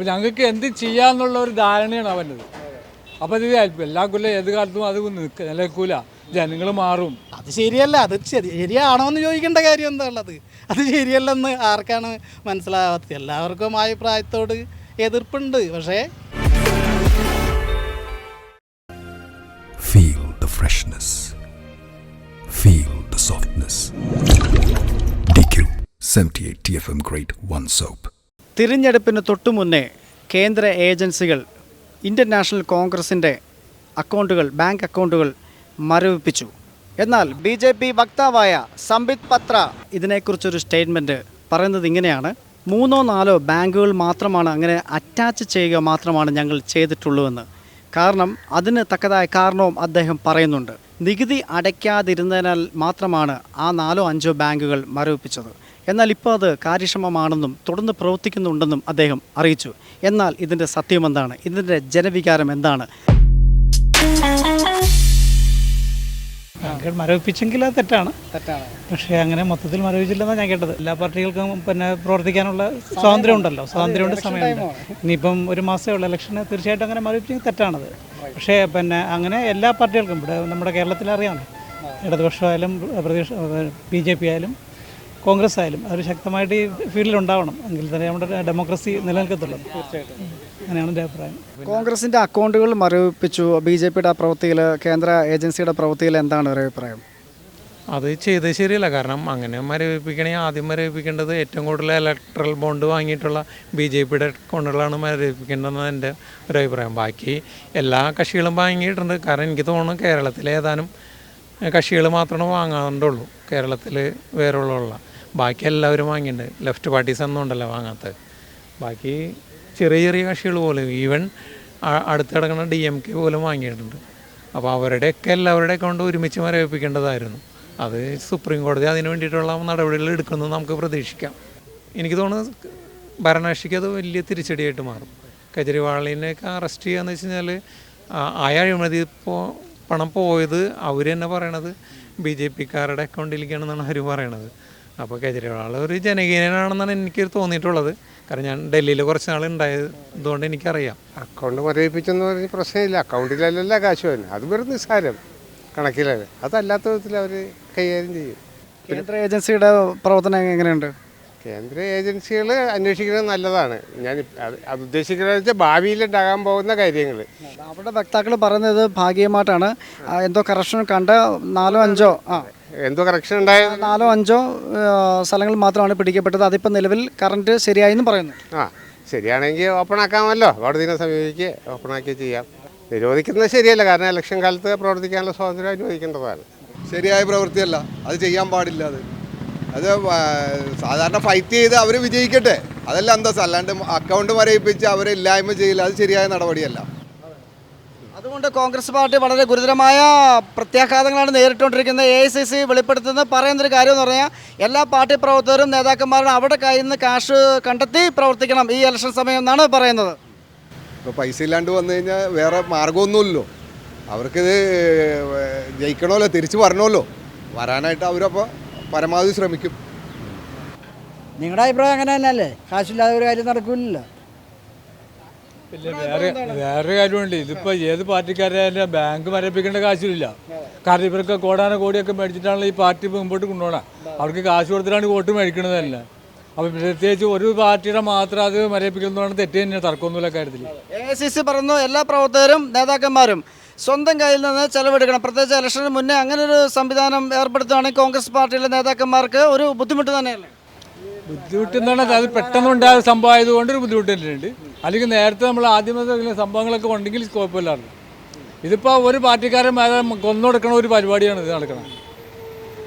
അപ്പോൾ ഞങ്ങൾക്ക് എന്ത് ചെയ്യാന്നുള്ള ഒരു ധാരണയാണ് അവന്റെത് അപ്പോൾ ഇത് എല്ലാ കൊല്ലം ഏത് കാലത്തും അത് നിൽക്കുക നിലനിൽക്കൂല. ജനങ്ങൾ മാറും. അത് ശരിയല്ല. അത് ശരിയാണോ എന്ന് ചോദിക്കേണ്ട കാര്യം എന്താ ഉള്ളത് അത് ശരിയല്ലെന്ന് ആർക്കാണ് മനസ്സിലാവാത്തത്? എല്ലാവർക്കും അഭിപ്രായത്തോട് എതിർപ്പുണ്ട്. പക്ഷേ Feel the freshness. Feel the softness. DQ 78 TFM Grade 1 Soap. തിരഞ്ഞെടുപ്പിന് തൊട്ടു മുന്നേ കേന്ദ്ര ഏജൻസികൾ ഇന്ത്യൻ നാഷണൽ കോൺഗ്രസിന്റെ അക്കൗണ്ടുകൾ ബാങ്ക് അക്കൗണ്ടുകൾ മരവിപ്പിച്ചു. എന്നാൽ ബി ജെ പി വക്താവായ സംബിത് പത്ര ഇതിനെക്കുറിച്ചൊരു സ്റ്റേറ്റ്മെന്റ് പറയുന്നത് ഇങ്ങനെയാണ്. മൂന്നോ നാലോ ബാങ്കുകൾ മാത്രമാണ് അങ്ങനെ അറ്റാച്ച് ചെയ്യുക മാത്രമാണ് ഞങ്ങൾ ചെയ്തിട്ടുള്ളൂവെന്ന്. കാരണം അതിന് തക്കതായ കാരണവും അദ്ദേഹം പറയുന്നുണ്ട്. നികുതി അടയ്ക്കാതിരുന്നതിനാൽ മാത്രമാണ് ആ നാലോ അഞ്ചോ ബാങ്കുകൾ മരവിപ്പിച്ചത്. എന്നാൽ ഇപ്പോൾ അത് കാര്യക്ഷമമാണെന്നും തുടർന്ന് പ്രവർത്തിക്കുന്നുണ്ടെന്നും അദ്ദേഹം അറിയിച്ചു. എന്നാൽ ഇതിന്റെ സത്യം എന്താണ്? ഇതിന്റെ ജനവികാരം എന്താണ്? മരവിപ്പിച്ചെങ്കിൽ അത് തെറ്റാണ്. തെറ്റാണ്. പക്ഷേ അങ്ങനെ മൊത്തത്തിൽ മരവിച്ചില്ലെന്നാണ് ഞാൻ കേട്ടത്. എല്ലാ പാർട്ടികൾക്കും പിന്നെ പ്രവർത്തിക്കാനുള്ള സ്വാതന്ത്ര്യം ഉണ്ടല്ലോ സ്വാതന്ര്യമുണ്ട് സമയമുണ്ട്. ഇനിയിപ്പം ഒരു മാസമേ ഉള്ളൂ. ഇലക്ഷന് തീർച്ചയായിട്ടും അങ്ങനെ മരവിപ്പിച്ചെങ്കിൽ തെറ്റാണത്. പക്ഷേ പിന്നെ അങ്ങനെ എല്ലാ പാർട്ടികൾക്കും ഇവിടെ നമ്മുടെ കേരളത്തിൽ അറിയാമല്ലോ. ഇടതുപക്ഷമായാലും പ്രതിപക്ഷ ബി ജെ പി ആയാലും കോൺഗ്രസ് ആയാലും അവർ ശക്തമായിട്ട് ഈ ഫീൽഡിൽ ഉണ്ടാവണം എങ്കിൽ തന്നെ നമ്മുടെ ഡെമോക്രസി നിലനിൽക്കത്തുള്ളൂ. അങ്ങനെയാണ് എന്റെ അഭിപ്രായം. കോൺഗ്രസിന്റെ അക്കൗണ്ടുകൾ മരവിപ്പിച്ചു. ബി ജെ പിയുടെ പ്രവൃത്തിയിൽ കേന്ദ്ര ഏജൻസിയുടെ പ്രവൃത്തിയിൽ എന്താണ് ഒരു അഭിപ്രായം? അത് ചെയ്ത് ശരിയല്ല. കാരണം അങ്ങനെ മരവിപ്പിക്കണമെങ്കിൽ ആദ്യം മരവിപ്പിക്കേണ്ടത് ഏറ്റവും കൂടുതൽ ഇലക്ട്രൽ ബോണ്ട് വാങ്ങിയിട്ടുള്ള ബി ജെ പിയുടെ അക്കൗണ്ടുകളാണ് മരവിപ്പിക്കേണ്ടതെന്ന് എന്റെ ഒരു അഭിപ്രായം. ബാക്കി എല്ലാ കക്ഷികളും വാങ്ങിയിട്ടുണ്ട്. കാരണം എനിക്ക് തോന്നുന്നു കേരളത്തിൽ ഏതാനും കക്ഷികൾ മാത്രമേ വാങ്ങാറുണ്ടുള്ളൂ. കേരളത്തിൽ വേറെ വേറുള്ള ബാക്കി എല്ലാവരും വാങ്ങിയിട്ടുണ്ട്. ലെഫ്റ്റ് പാർട്ടീസ് ഒന്നും ഉണ്ടല്ലോ വാങ്ങാത്തത്. ബാക്കി ചെറിയ ചെറിയ കക്ഷികൾ പോലും ഈവൻ അടുത്ത് കിടക്കുന്ന ഡി എം കെ പോലും വാങ്ങിയിട്ടുണ്ട്. അപ്പോൾ അവരുടെയൊക്കെ എല്ലാവരുടെ അക്കൗണ്ട് ഒരുമിച്ച് മരവിപ്പിക്കേണ്ടതായിരുന്നു. അത് സുപ്രീം കോടതി അതിന് വേണ്ടിയിട്ടുള്ള നടപടികൾ എടുക്കുമെന്ന് നമുക്ക് പ്രതീക്ഷിക്കാം. എനിക്ക് തോന്നുന്നത് ഭരണകക്ഷിക്ക് അത് വലിയ തിരിച്ചടിയായിട്ട് മാറും. കെജ്രിവാളിനെയൊക്കെ അറസ്റ്റ് ചെയ്യാന്ന് വെച്ച് കഴിഞ്ഞാൽ ആ അഴിമതി ഇപ്പോൾ പണം പോയത് അവർ തന്നെ പറയണത്. ബി ജെ പിക്കാരുടെ അക്കൗണ്ടിലേക്കാണെന്നാണ് അവർ പറയണത്. അപ്പോൾ കെജ്രിവാൾ ഒരു ജനകീയനാണെന്നാണ് എനിക്ക് തോന്നിയിട്ടുള്ളത്. കാരണം ഞാൻ ഡൽഹിയിൽ കുറച്ച് നാൾ ഉണ്ടായതുകൊണ്ട് എനിക്കറിയാം. അക്കൗണ്ട് മരവിപ്പിച്ചെന്ന് പറഞ്ഞ പ്രശ്നമില്ല. അക്കൗണ്ടിലല്ല കാശ് തന്നെ അത് വെറും നിസ്സാരം. കണക്കിലല്ല. അതല്ലാത്ത വിധത്തിൽ അവർ കൈകാര്യം ചെയ്യും. കേന്ദ്ര ഏജൻസിയുടെ പ്രവർത്തനം എങ്ങനെയുണ്ട്? കേന്ദ്ര ഏജൻസികൾ അന്വേഷിക്കുന്നത് നല്ലതാണ്. ഞാൻ അത് ഉദ്ദേശിക്കുന്നത് വെച്ചാൽ ഭാവിയിലുണ്ടാകാൻ പോകുന്ന കാര്യങ്ങൾ. അവരുടെ വക്താക്കൾ പറയുന്നത് ഭാഗികമായിട്ടാണ്. എന്തോ കറപ്ഷൻ കണ്ട നാലോ അഞ്ചോ ആ. എന്തോ കറക്ഷൻ ഉണ്ടായത് നാലോ അഞ്ചോ സ്ഥലങ്ങൾ മാത്രമാണ് പിടിക്കപ്പെട്ടത്. അതിപ്പോൾ നിലവിൽ കറണ്ട് ശരിയായെന്ന് പറയുന്നു. ആ ശരിയാണെങ്കിൽ ഓപ്പൺ ആക്കാമല്ലോ. കോടതിനെ സമീപിക്കുക ഓപ്പൺ ആക്കി ചെയ്യാം. നിരോധിക്കുന്നത് ശരിയല്ല. കാരണം ഇലക്ഷൻ കാലത്ത് പ്രവർത്തിക്കാനുള്ള സ്വാതന്ത്ര്യം അനുവദിക്കേണ്ടതാണ്. ശരിയായ പ്രവൃത്തിയല്ല. അത് ചെയ്യാൻ പാടില്ല അത്. അത് സാധാരണ ഫൈറ്റ് ചെയ്ത് അവർ വിജയിക്കട്ടെ. അതല്ല അന്തസ് അല്ലാണ്ട് അക്കൗണ്ട് മരയിപ്പിച്ച് അവരെ ഇല്ലായ്മ ചെയ്യില്ല. അത് ശരിയായ നടപടിയല്ല. അതുകൊണ്ട് കോൺഗ്രസ് പാർട്ടി വളരെ ഗുരുതരമായ പ്രത്യാഘാതങ്ങളാണ് നേരിട്ടുകൊണ്ടിരിക്കുന്നത്. എ ഐ സി സി വെളിപ്പെടുത്തുന്നത് പറയുന്നൊരു കാര്യം എന്ന് പറഞ്ഞാൽ എല്ലാ പാർട്ടി പ്രവർത്തകരും നേതാക്കന്മാരും അവിടെ കയ്യിൽ നിന്ന് കാശ് കണ്ടെത്തി പ്രവർത്തിക്കണം ഈ ഇലക്ഷൻ സമയം എന്നാണ് പറയുന്നത്. ഇപ്പോൾ പൈസ ഇല്ലാണ്ട് വന്നു കഴിഞ്ഞാൽ വേറെ മാർഗമൊന്നുമില്ലല്ലോ അവർക്കിത് ജയിക്കണമല്ലോ തിരിച്ചു വരണമല്ലോ. വരാനായിട്ട് അവരപ്പോൾ പരമാവധി ശ്രമിക്കും. നിങ്ങളുടെ അഭിപ്രായം അങ്ങനെ തന്നെയല്ലേ? കാശില്ലാതെ ഒരു കാര്യം നടക്കില്ലല്ലോ പിന്നെ വേറെ വേറെ കാര്യമുണ്ട്. ഇതിപ്പോൾ ഏത് പാർട്ടിക്കാരെ ബാങ്ക് മരപ്പിക്കേണ്ട കാശില്ല കാരണം ഇവർക്ക് കോടാന കോടിയൊക്കെ മേടിച്ചിട്ടാണല്ലോ ഈ പാർട്ടി മുമ്പോട്ട് കൊണ്ടുപോകണം അവർക്ക് കാശ് കൊടുത്തിട്ടാണ് വോട്ട് മേടിക്കുന്നത് തന്നെ. അപ്പോൾ പ്രത്യേകിച്ച് ഒരു പാർട്ടിയുടെ മാത്രം അത് മരപ്പിക്കുന്നതാണ് തെറ്റ് തന്നെയാണ് തർക്കമൊന്നുമില്ല കാര്യത്തിൽ എ സി സി പറയുന്നു എല്ലാ പ്രവർത്തകരും നേതാക്കന്മാരും സ്വന്തം കയ്യിൽ നിന്ന് ചെലവെടുക്കണം. പ്രത്യേകിച്ച് ഇലക്ഷന് മുന്നേ അങ്ങനെ ഒരു സംവിധാനം ഏർപ്പെടുത്തുകയാണെങ്കിൽ കോൺഗ്രസ് പാർട്ടിയിലെ നേതാക്കന്മാർക്ക് ഒരു ബുദ്ധിമുട്ട് തന്നെയല്ലേ? ബുദ്ധിമുട്ടെന്താണ് അത് പെട്ടെന്നുണ്ടായ സംഭവം ആയതുകൊണ്ട് ഒരു ബുദ്ധിമുട്ട് തന്നെയുണ്ട് അല്ലെങ്കിൽ നേരത്തെ നമ്മൾ ആദ്യമത്തെ സംഭവങ്ങളൊക്കെ ഉണ്ടെങ്കിൽ കുഴപ്പമില്ലായിരുന്നു ഇതിപ്പോൾ ഒരു പാർട്ടിക്കാരൻ കൊന്നൊടുക്കണ ഒരു പരിപാടിയാണ് ഇത് നടക്കുന്നത്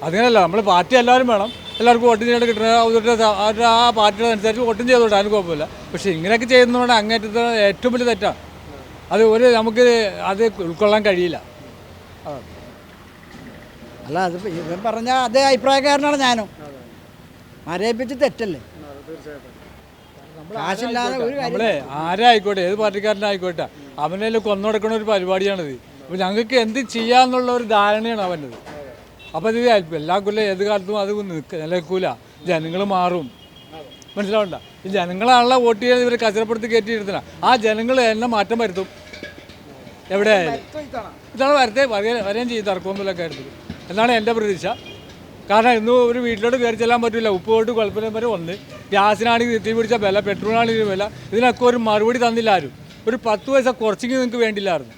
അതിനല്ല നമ്മൾ പാർട്ടി എല്ലാവരും വേണം. എല്ലാവർക്കും വോട്ടും ചെയ്യാൻ കിട്ടുന്ന അവരുടെ അവരുടെ ആ പാർട്ടിയുടെ അനുസരിച്ച് വോട്ടും ചെയ്തോട്ടെ അതിന് കുഴപ്പമില്ല. പക്ഷേ ഇങ്ങനെയൊക്കെ ചെയ്യുന്നതുകൊണ്ട് അങ്ങേറ്റത്തെ ഏറ്റവും വലിയ തെറ്റാണ് അത് ഒരു നമുക്ക് അത് ഉൾക്കൊള്ളാൻ കഴിയില്ല. അല്ല അത് ഇവൻ പറഞ്ഞ അതേ അഭിപ്രായക്കാരനാണ് ഞാനും. മരയിപ്പിച്ച് തെറ്റല്ലേ? കാശില്ലാതെ ഒരു കാര്യം നമ്മളെ ആരായിക്കോട്ടെ? ഏത് പാർട്ടിക്കാരനായിക്കോട്ടെ? അവനെ കൊന്നൊടുക്കണ ഒരു പരിപാടിയാണിത്. അപ്പോൾ ഞങ്ങൾക്ക് എന്ത് ചെയ്യാന്നുള്ള ഒരു ധാരണയാണ് അവന്റെത്. അപ്പോൾ ഇത് എല്ലാ കൊല്ലം ഏത് കാലത്തും അത് നിൽക്ക നിലക്കൂല ജനങ്ങൾ മാറും. മനസ്സിലാവണ്ട? ഈ ജനങ്ങളാണല്ലോ വോട്ട് ചെയ്യാൻ ഇവരെ കച്ചറപ്പെടുത്തി കയറ്റിയിരുത്തണ ആ ജനങ്ങൾ എന്നെ മാറ്റം വരുത്തും. എവിടെ? ഇതാണ് വരത്തെ വര- വരെയും ചെയ്ത് തർക്കമൊന്നുമില്ല കാര്യത്തിൽ. എന്നാണ് എന്റെ പ്രതീക്ഷ. കാരണം ഇന്ന് ഒരു വീട്ടിലോട്ട് കയറി ചെല്ലാൻ പറ്റില്ല ഉപ്പ് തൊട്ട് കുഴപ്പമില്ല വരെ ഒന്ന് ഗ്യാസിനാണെങ്കിൽ തീ പിടിച്ച വില പെട്രോളിനാണെങ്കിൽ വില. ഇതിനൊക്കെ ഒരു മറുപടി തന്നില്ല ആരും. ഒരു പത്ത് പൈസ കുറച്ചെങ്കിൽ നിങ്ങൾക്ക് വേണ്ടില്ലായിരുന്നു.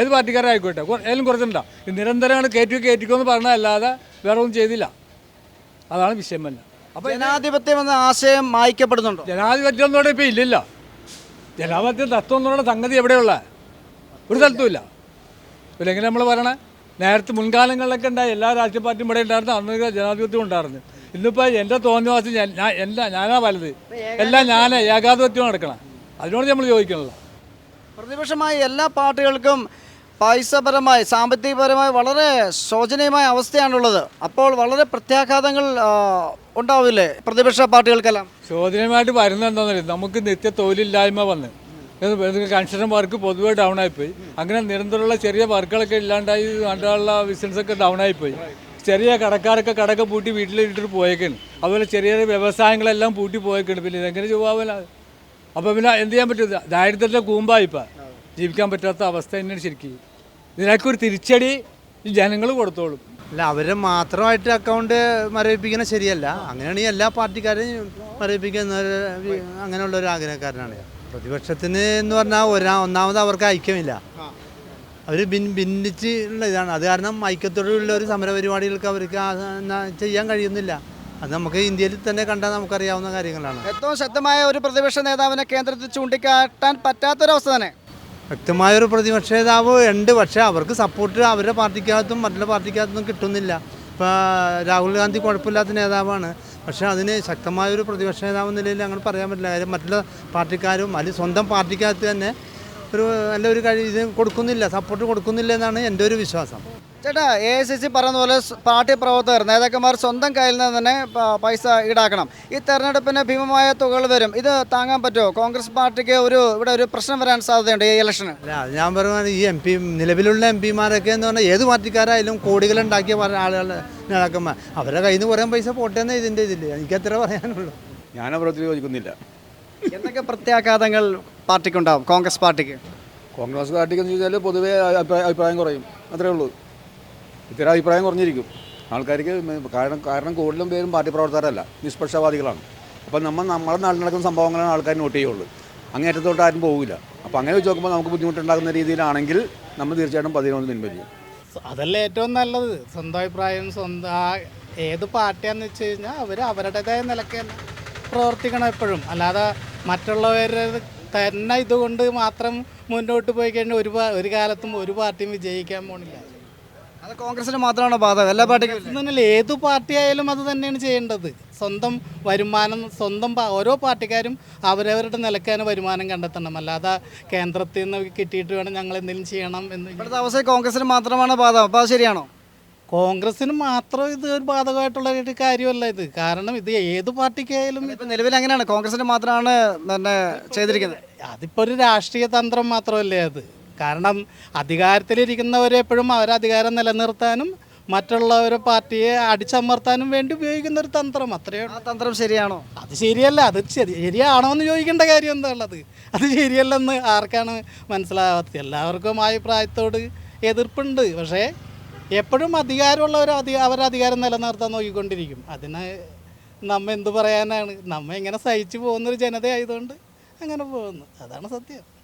ഏത് പാർട്ടിക്കാരായിക്കോട്ടെ ഏതെങ്കിലും കുറച്ചിട്ടുണ്ടോ നിരന്തരമാണ് കയറ്റി കയറ്റിക്കോ എന്ന് പറഞ്ഞതല്ലാതെ വേറെ ഒന്നും ചെയ്തില്ല. അതാണ് വിഷയം തന്നെ. അപ്പോൾ ജനാധിപത്യം എന്ന ആശയം മായ്ക്കപ്പെടുന്നുണ്ടോ? ജനാധിപത്യം എന്നോടെ ഇപ്പോൾ ഇല്ലല്ലോ. ജനാധിപത്യം തത്വം എന്നുള്ള സംഗതി എവിടെയുള്ള? ഒരു സ്ഥലത്തുമില്ല പിന്നെ എങ്ങനെ നമ്മൾ പറയണേ നേരത്തെ മുൻകാലങ്ങളിലൊക്കെ ഉണ്ടായി എല്ലാ രാഷ്ട്രീയ പാർട്ടിയും ഇവിടെ ഉണ്ടായിരുന്നു. അന്ന് ജനാധിപത്യം ഉണ്ടായിരുന്നു. ഇന്നിപ്പോൾ എന്റെ തോന്നിവാസം ഞാൻ ഞാൻ എന്റെ ഞാനാ വലുത്? എല്ലാം ഞാൻ ഏകാധിപത്യം നടക്കണം. അതിനോട് നമ്മൾ ചോദിക്കണല്ലോ പ്രതിപക്ഷമായി എല്ലാ പാർട്ടികൾക്കും പൈസപരമായി സാമ്പത്തികപരമായി വളരെ ശോചനീയമായ അവസ്ഥയാണുള്ളത്. അപ്പോൾ വളരെ പ്രത്യാഘാതങ്ങൾ ഉണ്ടാവില്ലേ പ്രതിപക്ഷ പാർട്ടികൾക്കെല്ലാം? ശോചനീയമായിട്ട് വരുന്നത് എന്താണെന്നറിയാം? നമുക്ക് നിത്യ തൊഴിലില്ലായ്മ വന്ന് കൺസ്ട്രക്ഷൻ വർക്ക് പൊതുവേ ഡൗൺ ആയിപ്പോയി. അങ്ങനെ നിരന്തരമുള്ള ചെറിയ വർക്കുകളൊക്കെ ഇല്ലാണ്ടായി കണ്ടുള്ള ബിസിനസ്സൊക്കെ ഡൗൺ ആയിപ്പോയി. ചെറിയ കടക്കാരൊക്കെ കടക്കെ പൂട്ടി വീട്ടിലിട്ടിട്ട് പോയേക്കാണ് അതുപോലെ ചെറിയ ചെറിയ വ്യവസായങ്ങളെല്ലാം പൂട്ടി പോയേക്കാണ് പിന്നെ ഇതെങ്ങനെ ചൊവ്വാവില്ല. അപ്പോൾ പിന്നെ എന്ത് ചെയ്യാൻ പറ്റും? ദാരിദ്ര്യത്തിന്റെ കൂമ്പായിപ്പം. ജീവിക്കാൻ പറ്റാത്ത അവസ്ഥ തന്നെയാണ് ശരിക്കും. ഇതിനൊക്കെ ഒരു തിരിച്ചടി ഈ ജനങ്ങൾ കൊടുത്തോളും. അല്ല അവരെ മാത്രമായിട്ട് അക്കൗണ്ട് മരവിപ്പിക്കുന്നത് ശരിയല്ല. അങ്ങനെയാണെങ്കിൽ എല്ലാ പാർട്ടിക്കാരെയും മരവിപ്പിക്കുന്ന അങ്ങനെയുള്ള ഒരു ആഗ്രഹക്കാരനാണ് ഞാൻ. പ്രതിപക്ഷത്തിന് എന്ന് പറഞ്ഞാൽ ഒരാ ഒന്നാമത് അവർക്ക് ഐക്യമില്ല. അവർ ഭിൻ ഭിന്നിച്ച് ഉള്ള ഇതാണ്. അത് കാരണം ഐക്യത്തോടുള്ള ഒരു സമര പരിപാടികൾക്ക് അവർക്ക് ചെയ്യാൻ കഴിയുന്നില്ല. അത് നമുക്ക് ഇന്ത്യയിൽ തന്നെ കണ്ടാൽ നമുക്കറിയാവുന്ന കാര്യങ്ങളാണ്. ഏറ്റവും ശക്തമായ ഒരു പ്രതിപക്ഷ നേതാവിനെ കേന്ദ്രത്തിൽ ചൂണ്ടിക്കാട്ടാൻ പറ്റാത്തൊരവസ്ഥ തന്നെ. വ്യക്തമായ ഒരു പ്രതിപക്ഷ നേതാവ് ഉണ്ട്. പക്ഷേ അവർക്ക് സപ്പോർട്ട് അവരുടെ പാർട്ടിക്കകത്തും മറ്റുള്ള പാർട്ടിക്കകത്തും കിട്ടുന്നില്ല. ഇപ്പോൾ രാഹുൽ ഗാന്ധി കുഴപ്പമില്ലാത്ത നേതാവാണ്. പക്ഷേ അതിന് ശക്തമായൊരു പ്രതിപക്ഷ നേതാവ് നിലയിൽ അങ്ങനെ പറയാൻ പറ്റില്ല. കാര്യം മറ്റുള്ള പാർട്ടിക്കാരും അല്ലെങ്കിൽ സ്വന്തം പാർട്ടിക്കകത്ത് തന്നെ ഒരു നല്ലൊരു കഴി ഇത് കൊടുക്കുന്നില്ല സപ്പോർട്ട് കൊടുക്കുന്നില്ല എന്നാണ് എന്റെ ഒരു വിശ്വാസം. ചേട്ടാ എ ഐ സി സി പറയുന്ന പോലെ പാർട്ടി പ്രവർത്തകർ നേതാക്കന്മാർ സ്വന്തം കയ്യിൽ നിന്ന് തന്നെ പൈസ ഈടാക്കണം. ഈ തെരഞ്ഞെടുപ്പിന് ഭീമമായ തുകകൾ വരും. ഇത് താങ്ങാൻ പറ്റുമോ? കോൺഗ്രസ് പാർട്ടിക്ക് ഒരു ഇവിടെ ഒരു പ്രശ്നം വരാൻ സാധ്യതയുണ്ട് ഈ ഇലക്ഷന്. അല്ല ഞാൻ പറയുന്നത് ഈ എം പി നിലവിലുള്ള എം പിമാരൊക്കെ എന്ന് പറഞ്ഞാൽ ഏത് പാർട്ടിക്കാരായാലും കോടികളുണ്ടാക്കിയ ഉണ്ടാക്കിയ ആളുകൾ നേതാക്കന്മാർ. അവരുടെ കയ്യിൽ നിന്ന് കുറേ പൈസ പോട്ടെ എന്ന് ഇതിന്റെ ഇതില്ല എനിക്ക് അത്ര പറയാനുള്ളൂ. ഞാൻ അഭിപ്രായത്തിൽ യോജിക്കുന്നില്ല. എന്തൊക്കെ പ്രത്യാഘാതങ്ങൾ പാർട്ടിക്കുണ്ടാവും കോൺഗ്രസ് പാർട്ടിക്ക്? കോൺഗ്രസ് പാർട്ടിക്ക് എന്ന് ചോദിച്ചാൽ പൊതുവേ അഭിപ്രായം കുറയും. അത്രേ ഉള്ളൂ. ഇത്തരം അഭിപ്രായം കുറഞ്ഞിരിക്കും. ആൾക്കാർക്ക് കാരണം കാരണം കൂടുതലും പേരും പാർട്ടി പ്രവർത്തകരല്ല. നിഷ്പക്ഷവാദികളാണ്. അപ്പം നമ്മൾ നമ്മുടെ നാട്ടിൽ നടക്കുന്ന സംഭവങ്ങളാണ് ആൾക്കാർ നോട്ട് ചെയ്യുള്ളൂ. അങ്ങേറ്റത്തോട്ട് ആരും പോകില്ല അപ്പോൾ അങ്ങനെ വെച്ച് നോക്കുമ്പോൾ നമുക്ക് ബുദ്ധിമുട്ടുണ്ടാകുന്ന രീതിയിലാണെങ്കിൽ നമ്മൾ തീർച്ചയായിട്ടും പതിനൊന്ന് പിൻവലിക്കും അതല്ലേ ഏറ്റവും നല്ലത്. സ്വന്തം അഭിപ്രായം സ്വന്തം ഏത് പാർട്ടിയാന്ന് വെച്ച് കഴിഞ്ഞാൽ അവർ അവരുടേതായ നിലയ്ക്ക് പ്രവർത്തിക്കണം എപ്പോഴും. അല്ലാതെ മറ്റുള്ളവരുടെ തന്നെ ഇതുകൊണ്ട് മാത്രം മുന്നോട്ട് പോയി കഴിഞ്ഞാൽ ഒരു ഒരു കാലത്തും ഒരു പാർട്ടിയും വിജയിക്കാൻ പോണില്ല. അത് കോൺഗ്രസിന് മാത്രമാണോ ബാധകം എല്ലാ പാർട്ടിക്കും? ഏത് പാർട്ടി ആയാലും അത് തന്നെയാണ് ചെയ്യേണ്ടത്. സ്വന്തം വരുമാനം സ്വന്തം ഓരോ പാർട്ടിക്കാരും അവരവരുടെ നിലക്കാണ് വരുമാനം കണ്ടെത്തണം. അല്ലാതെ കേന്ദ്രത്തിൽ നിന്ന് കിട്ടിയിട്ട് വേണം ഞങ്ങൾ എന്തെങ്കിലും ചെയ്യണം എന്ന് ഇപ്പോഴത്തെ അവസ്ഥ കോൺഗ്രസിന് മാത്രമാണ് ബാധകം അപ്പോൾ അത് ശരിയാണോ? കോൺഗ്രസിന് മാത്രം ഇത് ഒരു ബാധകമായിട്ടുള്ള ഒരു കാര്യമല്ല ഇത്. കാരണം ഇത് ഏത് പാർട്ടിക്കായാലും ഇപ്പം നിലവിൽ അങ്ങനെയാണ് കോൺഗ്രസിന് മാത്രമാണ് തന്നെ ചെയ്തിരിക്കുന്നത്. അതിപ്പോൾ ഒരു രാഷ്ട്രീയ തന്ത്രം മാത്രമല്ലേ അത്? കാരണം അധികാരത്തിലിരിക്കുന്നവരെ എപ്പോഴും അവരെ അധികാരം നിലനിർത്താനും മറ്റുള്ളവരെ പാർട്ടിയെ അടിച്ചമർത്താനും വേണ്ടി ഉപയോഗിക്കുന്ന ഒരു തന്ത്രം. അത്രയോ ആ തന്ത്രം ശരിയാണോ? അത് ശരിയല്ല. അത് ശരിയാണോ എന്ന് ചോദിക്കേണ്ട കാര്യം എന്താ ഉള്ളത് അത് ശരിയല്ലെന്ന് ആർക്കാണ് മനസ്സിലാവാത്തത്? എല്ലാവർക്കും അഭിപ്രായത്തോട് എതിർപ്പുണ്ട്. പക്ഷേ എപ്പോഴും അധികാരമുള്ളവർ അധി അവരധികാരം നിലനിർത്താൻ നോക്കിക്കൊണ്ടിരിക്കും. അതിന് നമ്മ എന്ത് പറയാനാണ്? നമ്മ ഇങ്ങനെ സഹിച്ചു പോകുന്നൊരു ജനതയായതുകൊണ്ട് അങ്ങനെ പോകുന്നു. അതാണ് സത്യം.